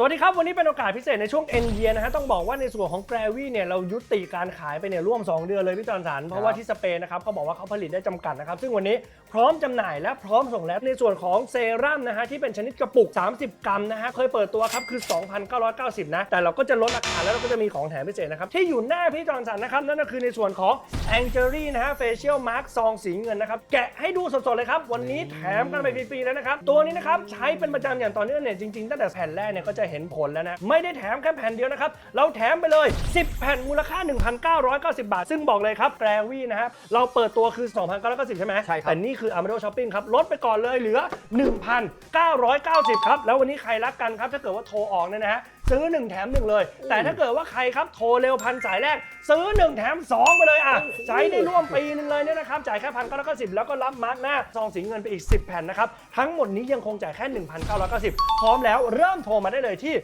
สวัสดีครับ วันนี้เป็นโอกาสพิเศษในช่วง N Year นะฮะต้องบอกว่าในส่วนของ g r a v y เนี่ยเรายุติการขายไปเนี่ยร่วม 2 เดือนเลยพี่จอนสันเพราะว่าที่สเปนนะครับเขาบอกว่าเขาผลิตได้จำกัดนะครับซึ่งวันนี้พร้อมจำหน่ายและพร้อมส่งแล้วในส่วนของเซรั่มนะฮะที่เป็นชนิดกระปุก 30 กรัมนะฮะเคยเปิดตัวครับคือ 2,990 นะ แต่เราก็จะลดราคาแล้วเราก็จะมีของแถมพิเศษนะครับที่อยู่หน้าพี่จอนสันนะครับนั่นก็คือในส่วนของ a n g e l y นะฮะ Facial Mask ซองสีเงินนะครับแกะให้ดูสดๆเลยครับวันนี้แถมกันไปฟรีๆแล้วนะครับตัวนี้นะครับใช้เป็นประจำอย่างต่อเนื่องเนี่ยจริงๆตั้งแต่แผ่นแรกเนี่ยก็จะเห็นผลแล้วนะ ไม่ได้แถมแค่แผ่นเดียวนะครับ เราแถมไปเลย 10 แผ่นมูลค่า 1,990 บาท ซึ่งบอกเลยครับแกรวี่นะฮะเราเปิดตัวคือ 2,990 ใช่ไหมใช่ครับแต่นี่คือ Amado Shopping ครับลดไปก่อนเลยเหลือ 1,990 ครับ แล้ววันนี้ใครรักกันครับถ้าเกิดว่าโทรออกเนี่ยนะฮะ ซื้อ 1 แถม 1 เลย แต่ถ้าเกิดว่าใครครับโทรเร็วพันสายแรก ซื้อ 1 แถม 2 ไปเลยอะใช้ได้ร่วมปีนึงเลยเนี่ยนะครับจ่ายแค่พันเก้าร้อยเก้าสิบแล้วก็รับมาร์กหน้าซองสีเงินไปอีก 10 แผ่นนะครับทั้งหมดนี้ยังคงจ่ายแค่ 1,990 พร้อมแล้วเริ่มโทรมาได้เลยที่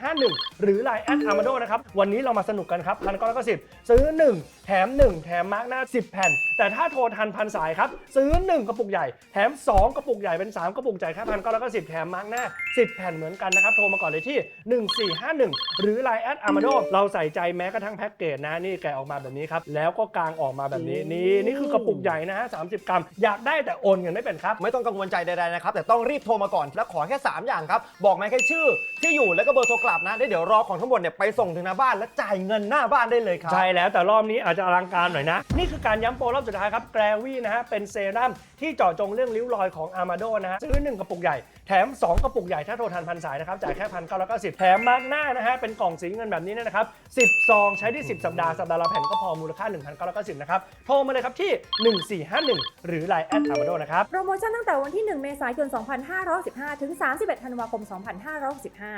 1451 หรือ Line แอดอามาโดนะครับวันนี้เรามาสนุกกันครับ1,990ซื้อ 1 แถม 1 แถมมาร์กหน้า 10 แผ่น แต่ถ้าโทรทันพันสายครับซื้อ 1 กระปุกใหญ่แถม 2 กระปุกใหญ่เป็น 3 กระปุกจ่ายแค่1,990แถมมาร์กหน้า 10 แผ่นเหมือนกันนะครับโทรมาก่อนเลยที่1451 หรือ Line แอดอามาโดเราใส่ใจแม้กระทั่งแพ็กเกจนะนี่แกะออกมาแบบนี้ครับ แล้วก็กางออกมาแบบนี้นี่นี่คือกระปุกใหญ่นะฮะ30 กรัม อยากได้แต่โอนเงินไม่เป็นครับ ไม่ต้องกังวลใจใดๆนะครับ แต่ต้องรีบโทรมาก่อน และขอแค่ 3 อย่างครับ บอกมาแค่ชื่อ ที่อยู่แล้วก็เบอร์โทรกลับนะได้เดี๋ยวรอของทั้งหมดเนี่ยไปส่งถึงหน้าบ้านและจ่ายเงินหน้าบ้านได้เลยครับใช่แล้วแต่รอบนี้อาจจะอลังการหน่อยนะ นี่คือการย้ำโปรรอบสุดท้ายครับแกรวี่นะฮะเป็นเซรั่มที่เจาะจงเรื่องริ้วรอยของอามาโดนะฮะซื้อ1กระปุกใหญ่แถม 2 กระปุกใหญ่ถ้าโทรทันพันสายนะครับจ่ายแค่พันเก้าร้อยเก้าสิบแถมมาร์กหน้านะฮะเป็นกล่องสีเงินแบบนี้นะครับสิบซองใช้ได้สิบสัปดาห์สัปดาห์ละแผ่นก็พอมูลค่า1,990นเก้าร้อยเก้าสิบนะครับโทรมาเลยครับที่1451หรือ Line แอดอามาโดนะครับโปรโมชั่นตั้งแต่วันที่ 1 เมษายน 2515 ถึง 31 ธันวาคม 2565